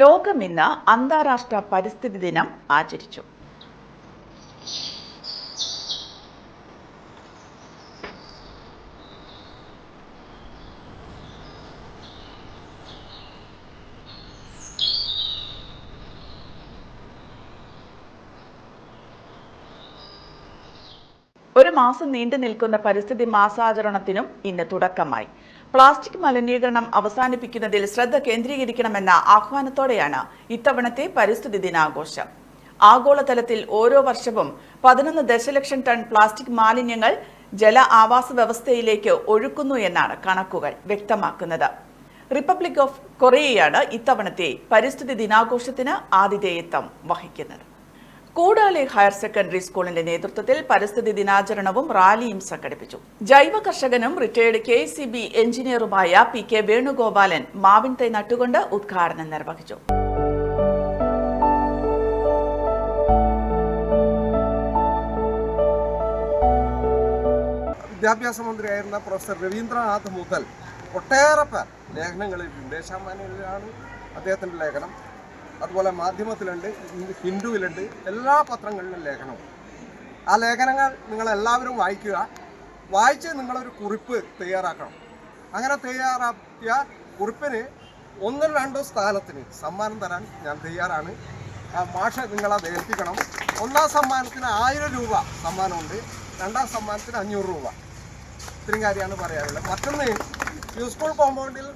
ലോകം ഇന്ന് അന്താരാഷ്ട്ര പരിസ്ഥിതി ദിനം ആചരിച്ചു. ഒരു മാസം നീണ്ടു നിൽക്കുന്ന പരിസ്ഥിതി മാസാചരണത്തിനും ഇന്ന് തുടക്കമായി. പ്ലാസ്റ്റിക് മലിനീകരണം അവസാനിപ്പിക്കുന്നതിൽ ശ്രദ്ധ കേന്ദ്രീകരിക്കണമെന്ന ആഹ്വാനത്തോടെയാണ് ഇത്തവണത്തെ പരിസ്ഥിതി ദിനാഘോഷം. ആഗോളതലത്തിൽ ഓരോ വർഷവും പതിനൊന്ന് ദശലക്ഷം ടൺ പ്ലാസ്റ്റിക് മാലിന്യങ്ങൾ ജല ആവാസ വ്യവസ്ഥയിലേക്ക് ഒഴുക്കുന്നു എന്നാണ് കണക്കുകൾ വ്യക്തമാക്കുന്നത്. റിപ്പബ്ലിക് ഓഫ് കൊറിയയാണ് ഇത്തവണത്തെ പരിസ്ഥിതി ദിനാഘോഷത്തിന് ആതിഥേയത്വം വഹിക്കുന്നത്. കൂടാലി ഹയർ സെക്കൻഡറി സ്കൂളിന്റെ നേതൃത്വത്തിൽ പരിസ്ഥിതി ദിനാചരണവും റാലിയും സംഘടിപ്പിച്ചു. ജൈവ കർഷകനും റിട്ടയർഡ് കെ സി ബി എഞ്ചിനീയറുമായ പി കെ വേണുഗോപാലൻ മാവിൻ തൈ നട്ടുകൊണ്ട് ഉദ്ഘാടനം നിർവഹിച്ചു. വിദ്യാഭ്യാസ മന്ത്രിയായിരുന്ന പ്രൊഫസർ രവീന്ദ്രനാഥ് മുതൽ ഒട്ടേറെ പേർ ലേഖനങ്ങളിൽ ദേശാമാന്യയിലാണ് അദ്ദേഹത്തിന്റെ ലേഖനം. അതുപോലെ മാധ്യമത്തിലുണ്ട് ഹിന്ദുവിലുണ്ട് എല്ലാ പത്രങ്ങളിലും ലേഖനവും ആ ലേഖനങ്ങൾ നിങ്ങളെല്ലാവരും വായിക്കുക. വായിച്ച് നിങ്ങളൊരു കുറിപ്പ് തയ്യാറാക്കണം. അങ്ങനെ തയ്യാറാക്കിയ കുറിപ്പിന് ഒന്നും രണ്ടോ സ്ഥാനത്തിന് സമ്മാനം തരാൻ ഞാൻ തയ്യാറാണ്. മാഷ നിങ്ങളത് ഏൽപ്പിക്കണം ഒന്നാം സമ്മാനത്തിന് ആയിരം രൂപ സമ്മാനമുണ്ട്. രണ്ടാം സമ്മാനത്തിന് അഞ്ഞൂറ് രൂപ. ഇത്രയും കാര്യമാണ് പറയാനുള്ളത്. മറ്റൊന്ന് യൂസ്ഫുൾ കോമ്പൗണ്ടിൽ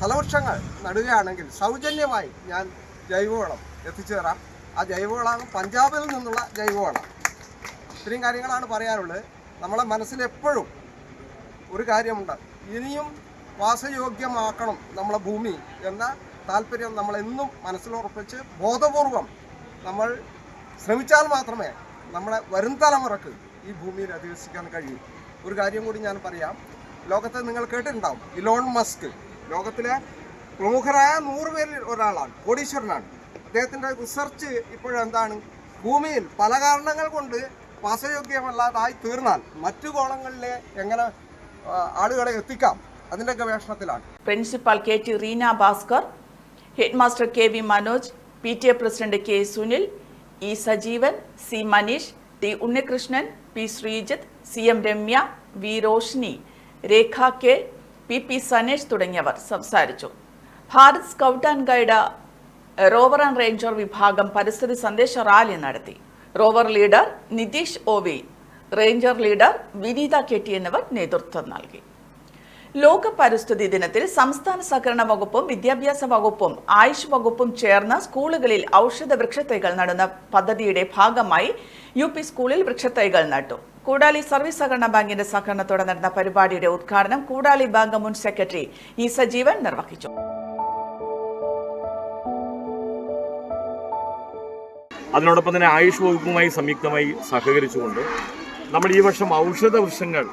ഫലവൃക്ഷങ്ങൾ നടുകയാണെങ്കിൽ സൗജന്യമായി ഞാൻ ജൈവവളം എത്തിച്ചേരാം ആ ജൈവവളമാണ് പഞ്ചാബിൽ നിന്നുള്ള ജൈവവളം. ഇത്രയും കാര്യങ്ങളാണ് പറയാനുള്ളത്. നമ്മളെ മനസ്സിലെപ്പോഴും ഒരു കാര്യമുണ്ട്. ഇനിയും വാസയോഗ്യമാക്കണം നമ്മളെ ഭൂമി എന്ന താല്പര്യം നമ്മളെന്നും മനസ്സിലുറപ്പിച്ച് ബോധപൂർവം നമ്മൾ ശ്രമിച്ചാൽ മാത്രമേ നമ്മളെ വരും തലമുറയ്ക്ക് ഈ ഭൂമിയിൽ അധിവസിക്കാൻ കഴിയൂ. ഒരു കാര്യം കൂടി ഞാൻ പറയാം. ലോകത്തെ നിങ്ങൾ കേട്ടിട്ടുണ്ടാവും. Elon Musk. ലോകത്തിലെ പ്രമുഖരായ നൂറ് പേരിൽ ഒരാളാണ് കോടീശ്വരനാണ്. അദ്ദേഹത്തിന്റെ റിസർച്ച് ഇപ്പോഴെന്താണ്? ഭൂമിയിൽ പല കാരണങ്ങൾ കൊണ്ട് വാസയോഗ്യമല്ലാതായി തീർന്നാൽ മറ്റു കോളങ്ങളിലെ എങ്ങനെ ആളുകളെ എത്തിക്കാം? അതിന്റെ ഗവേഷണത്തിലാണ്. Principal K T Reena Bhaskar headmaster K V Manoj P T A president K Sunil E Sajeevan C Manish T Unnikrishnan P Sreejith C M Ramya V Roshni Rekha K P P Sanesh തുടങ്ങിയവർ സംസാരിച്ചു. Bharat scout and guide rover and ranger വിഭാഗം പരിസ്ഥിതി സന്ദേശ rally നടത്തി. Rover leader Nitheesh O V ranger leader Vineetha K T എന്നിവർ നേതൃത്വം നൽകി. ലോക പരിസ്ഥിതി ദിനത്തിൽ സംസ്ഥാന സഹകരണ വകുപ്പും വിദ്യാഭ്യാസ വകുപ്പും ആയുഷ് വകുപ്പും ചേർന്ന് സ്കൂളുകളിൽ ഔഷധ വൃക്ഷത്തൈകൾ നടുന്ന പദ്ധതിയുടെ ഭാഗമായി യു പി സ്കൂളിൽ വൃക്ഷത്തൈകൾ നട്ടു. കൂടാലി സർവീസ് സഹകരണ ബാങ്കിന്റെ സഹകരണത്തോടെ നടന്ന പരിപാടിയുടെ ഉദ്ഘാടനം കൂടാലി ബാങ്ക് മുൻ സെക്രട്ടറി ഇ സജീവൻ നിർവഹിച്ചു. അതിനോടൊപ്പം തന്നെ ആയുഷ് വകുപ്പുമായി സംയുക്തമായി സഹകരിച്ചുകൊണ്ട് നമ്മൾ ഈ വർഷം ഔഷധ വൃക്ഷങ്ങൾ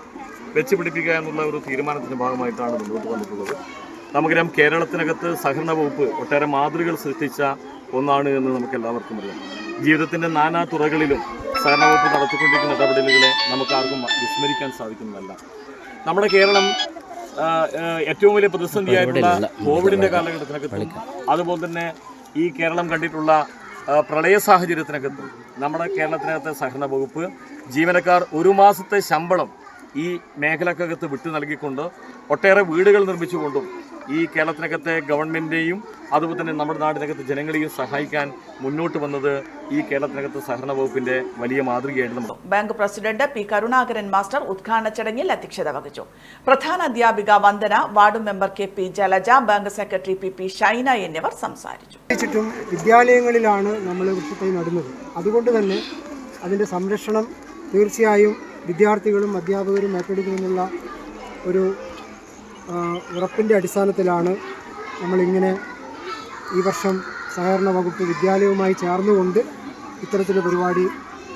വെച്ച് പിടിപ്പിക്കുക എന്നുള്ള ഒരു തീരുമാനത്തിന്റെ ഭാഗമായിട്ടാണ് മുന്നോട്ട് വന്നിട്ടുള്ളത്. നമുക്കറിയാം കേരളത്തിനകത്ത് സഹകരണ വകുപ്പ് ഒട്ടേറെ മാതൃകൾ സൃഷ്ടിച്ച ഒന്നാണ് എന്ന് നമുക്ക് എല്ലാവർക്കും അറിയാം. ജീവിതത്തിന്റെ നാനാ തുറകളിലും സഹകരണ വകുപ്പ് നടത്തിക്കൊണ്ടിരിക്കുന്ന ഇടപെടലുകളെ നമുക്ക് ആർക്കും വിസ്മരിക്കാൻ സാധിക്കുന്നതല്ല. നമ്മുടെ കേരളം ഏറ്റവും വലിയ പ്രതിസന്ധിയായിട്ടുള്ള കോവിഡിന്റെ കാലഘട്ടത്തിനകത്തും അതുപോലെ തന്നെ ഈ കേരളം കണ്ടിട്ടുള്ള പ്രളയ സാഹചര്യത്തിനകത്ത് നമ്മുടെ കേരളത്തിനകത്തെ സഹകരണ വകുപ്പ് ജീവനക്കാർ ഒരു മാസത്തെ ശമ്പളം ഈ മേഖലക്കകത്ത് വിട്ടു നൽകിക്കൊണ്ട് ഒട്ടേറെ വീടുകൾ നിർമ്മിച്ചുകൊണ്ടും ഈ കേരളത്തിനകത്തെ ഗവൺമെന്റിനെയും അതുപോലെ തന്നെ നമ്മുടെ നാടിനകത്ത് ജനങ്ങളെയും സഹായിക്കാൻ മുന്നോട്ട് വന്നത് ഈ കേരളത്തിനകത്ത് സഹകരണ വകുപ്പിന്റെ വലിയ മാതൃകയായിരുന്നു bank president P Karunakaran master ഉദ്ഘാടന ചടങ്ങിൽ അധ്യക്ഷത വഹിച്ചു. പ്രധാന അധ്യാപിക Vandana ward member K P Jalaja bank secretary P P Shaina എന്നിവർ സംസാരിച്ചു. ചുറ്റും വിദ്യാലയങ്ങളിലാണ് നമ്മൾ വൃക്ഷത്തൈ നടുന്നത്. അതുകൊണ്ട് തന്നെ അതിന്റെ സംരക്ഷണം തീർച്ചയായും വിദ്യാർത്ഥികളും അധ്യാപകരും ഏറ്റെടുക്കുമെന്നുള്ള ഒരു ഉറപ്പിന്റെ അടിസ്ഥാനത്തിലാണ് നമ്മളിങ്ങനെ ഈ വർഷം സഹകരണ വകുപ്പ് വിദ്യാലയവുമായി ചേർന്നുകൊണ്ട് ഇത്തരത്തിലൊരു പരിപാടി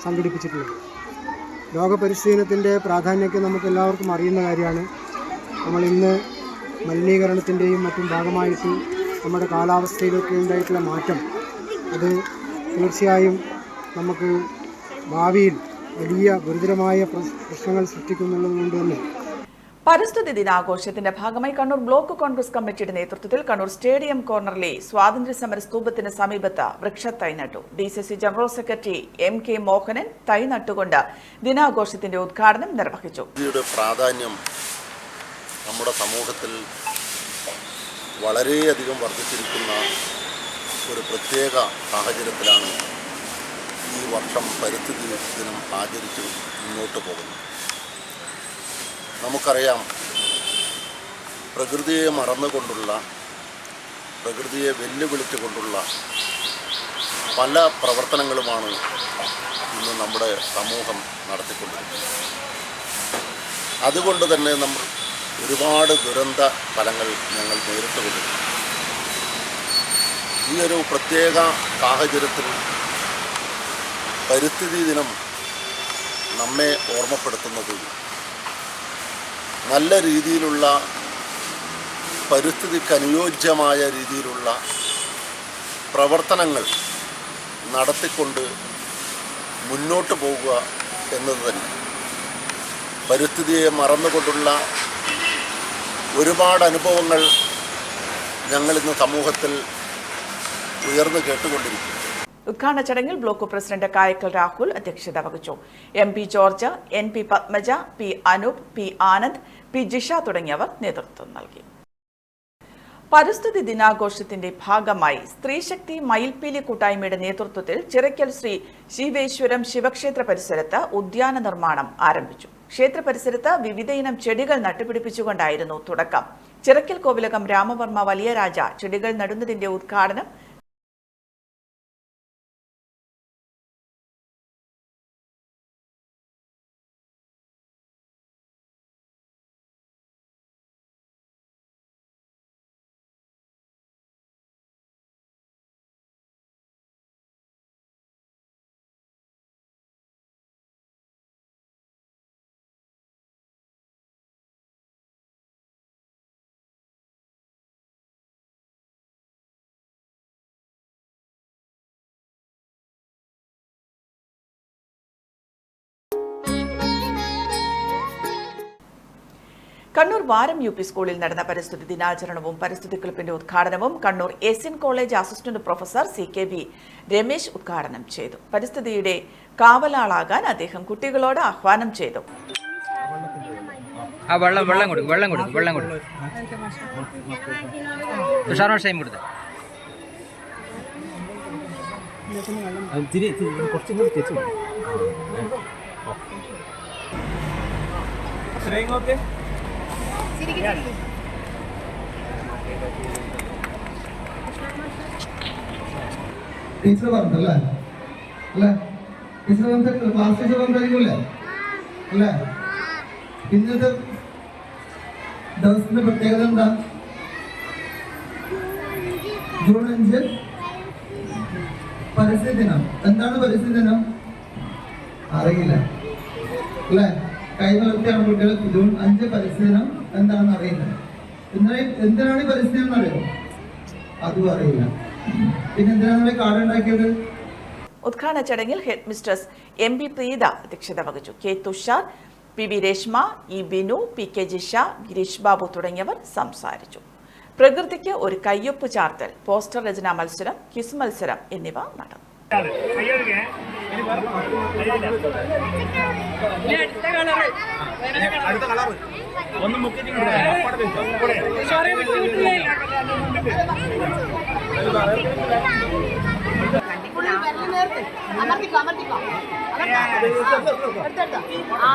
സംഘടിപ്പിച്ചിട്ടുള്ളത്. ലോക പരിസ്ഥിതിനത്തിന്റെ പ്രാധാന്യമൊക്കെ നമുക്ക് എല്ലാവർക്കും അറിയുന്ന കാര്യമാണ്. നമ്മൾ ഇന്ന് മലിനീകരണത്തിന്റെയും മറ്റും ഭാഗമായിട്ട് നമ്മുടെ കാലാവസ്ഥയിലൊക്കെ ഉണ്ടായിട്ടുള്ള മാറ്റം അത് തീർച്ചയായും നമുക്ക് ഭാവിയിൽ വലിയ ഗുരുതരമായ പ്രശ്- പ്രശ്നങ്ങൾ സൃഷ്ടിക്കുന്നുള്ളത് കൊണ്ട് തന്നെ പരിസ്ഥിതി ദിനാഘോഷത്തിന്റെ ഭാഗമായി കണ്ണൂർ ബ്ലോക്ക് കോൺഗ്രസ് കമ്മിറ്റിയുടെ നേതൃത്വത്തിൽ കണ്ണൂർ സ്റ്റേഡിയം കോർണറിലെ സ്വാതന്ത്ര്യ സമര സ്തൂപത്തിന് സമീപത്ത് വൃക്ഷത്തൈ നട്ടു D general secretary M K Mohanan തൈ നട്ടുകൊണ്ട് ദിനാഘോഷത്തിന്റെ ഉദ്ഘാടനം നിർവഹിച്ചു. ഇതിന്റെ പ്രാധാന്യം നമ്മുടെ സമൂഹത്തിൽ വളരെയധികം വർദ്ധിച്ചിരിക്കുന്ന ഒരു പ്രത്യേക സാഹചര്യത്തിലാണ് ഈ വർഷം പരിസ്ഥിതി ദിനം ആചരിച്ച് മുന്നോട്ട് പോകുന്നത്. നമുക്കറിയാം പ്രകൃതിയെ മറന്നുകൊണ്ടുള്ള പ്രകൃതിയെ വെല്ലുവിളിച്ചുകൊണ്ടുള്ള പല പ്രവർത്തനങ്ങളുമാണ് ഇന്ന് നമ്മുടെ സമൂഹം നടത്തിക്കൊണ്ടിരിക്കുന്നത്. അതുകൊണ്ട് തന്നെ നമ്മൾ ഒരുപാട് ദുരന്ത ഫലങ്ങൾ ഞങ്ങൾ നേരിട്ടുകൊണ്ടിരുന്നു ഈ ഒരു പ്രത്യേക സാഹചര്യത്തിൽ പരിസ്ഥിതി ദിനം നമ്മെ ഓർമ്മപ്പെടുത്തുന്നത് നല്ല രീതിയിലുള്ള പരിസ്ഥിതിക്ക് അനുയോജ്യമായ രീതിയിലുള്ള പ്രവർത്തനങ്ങൾ നടത്തിക്കൊണ്ട് മുന്നോട്ട് പോകുക എന്നത് തന്നെ. പരിസ്ഥിതിയെ മറന്നുകൊണ്ടുള്ള ഒരുപാട് അനുഭവങ്ങൾ ഞങ്ങളിന്ന് സമൂഹത്തിൽ ഉയർന്നു കേട്ടുകൊണ്ടിരിക്കുന്നു. ഉദ്ഘാടന ചടങ്ങിൽ ബ്ലോക്ക് പ്രസിഡന്റ് കായക്കൽ രാഹുൽ അധ്യക്ഷത വഹിച്ചു. M P George N P Padmaja P Anoop P Anand P Jisha തുടങ്ങിയവർ നേതൃത്വം നൽകി. പരിസ്ഥിതി ദിനാഘോഷത്തിന്റെ ഭാഗമായി സ്ത്രീശക്തി മയിൽപീലി കൂട്ടായ്മയുടെ നേതൃത്വത്തിൽ ചിറയ്ക്കൽ ശ്രീ ശിവേശ്വരം ശിവക്ഷേത്ര പരിസരത്ത് ഉദ്യാന നിർമ്മാണം ആരംഭിച്ചു. ക്ഷേത്ര പരിസരത്ത് വിവിധയിനം ചെടികൾ നട്ടുപിടിപ്പിച്ചുകൊണ്ടായിരുന്നു തുടക്കം. ചിറക്കൽ കോവിലകം രാമവർമ്മ വലിയ രാജ ചെടികൾ നടുന്നതിന്റെ ഉദ്ഘാടനം കണ്ണൂർ വാരം യു പി സ്കൂളിൽ നടന്ന പരിസ്ഥിതി ദിനാചരണവും പരിസ്ഥിതി ക്ലിപ്പിന്റെ ഉദ്ഘാടനവും Kannur SN college assistant professor C K B Ramesh ഉദ്ഘാടനം ചെയ്തു. പരിസ്ഥിതിയുടെ കാവലാളാകാൻ അദ്ദേഹം കുട്ടികളോട് ആഹ്വാനം ചെയ്തു. ആ വെള്ളം വെള്ളം കൊടുക്കും വെള്ളം കൊടുക്കും വെള്ളം കൊടുക്കും. തുഷാർ ടൈം കൊടുത്ത. ടീച്ചർ പറഞ്ഞല്ലേ അല്ലേ? ടീച്ചർ സംസാരിക്കില്ല ക്ലാസ് ടീച്ചർ സംസാരിക്കൂലേ അല്ലേ? ഇന്നത്തെ ദിവസത്തിന്റെ പ്രത്യേകത എന്താ? ജൂൺ അഞ്ച് പരസ്യ ദിനം. എന്താണ് പരസ്യ ദിനം? അറിയില്ല. അല്ലേ? കൈവളർത്തിയാണ് കുട്ടികൾ ജൂൺ അഞ്ച് പരസ്യ ദിനം. എന്താണെന്ന് അറിയില്ല. എന്തിനാ എന്തിനാണ് ഈ പരിസ്ഥിതി എന്ന് എന്നറിയോ അതും അറിയില്ല. പിന്നെ എന്തിനാണ് ഉണ്ടാക്കിയത്? ഉദ്ഘാടന ചടങ്ങിൽ head mistress M B Preetha അധ്യക്ഷത വഹിച്ചു. K Thushar P V Reshma E Binu P K Jisha Girish Babu തുടങ്ങിയവർ സംസാരിച്ചു. പ്രകൃതിക്ക് ഒരു കയ്യൊപ്പ് ചാർത്തൽ പോസ്റ്റർ രചനാ മത്സരം കിസ് മത്സരം എന്നിവ നടന്നു. അമർത്തിക്കോ അമർത്തിക്കോ എടുത്തെടുത്തോ ആ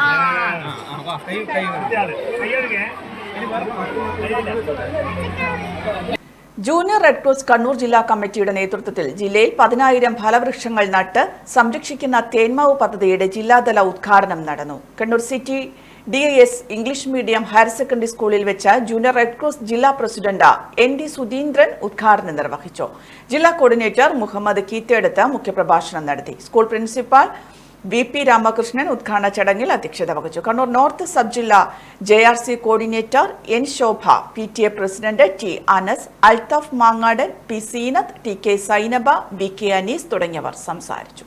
ജൂനിയർ റെഡ് ക്രോസ് കണ്ണൂർ ജില്ലാ കമ്മിറ്റിയുടെ നേതൃത്വത്തിൽ ജില്ലയിൽ പതിനായിരം ഫലവൃക്ഷങ്ങൾ നട്ട് സംരക്ഷിക്കുന്ന തേന്മാവ് പദ്ധതിയുടെ ജില്ലാതല ഉദ്ഘാടനം നടന്നു. Kannur city D I S English medium higher secondary സ്കൂളിൽ വെച്ച ജൂനിയർ റെഡ് ക്രോസ് ജില്ലാ പ്രസിഡന്റ് എൻ ഡി സുധീന്ദ്രൻ ഉദ്ഘാടനം നിർവഹിച്ചു. ജില്ലാ കോർഡിനേറ്റർ മുഹമ്മദ് കീത്തേടത്ത് മുഖ്യപ്രഭാഷണം നടത്തി. School principal V P Ramakrishnan ഉദ്ഘാടന ചടങ്ങിൽ അധ്യക്ഷത വഹിച്ചു. കണ്ണൂർ നോർത്ത് സബ് ജില്ലാ J R C coordinator N Shobha P T A president T Anas Althaf Mangadan P Seenath T K Zainaba V K Anees തുടങ്ങിയവർ സംസാരിച്ചു.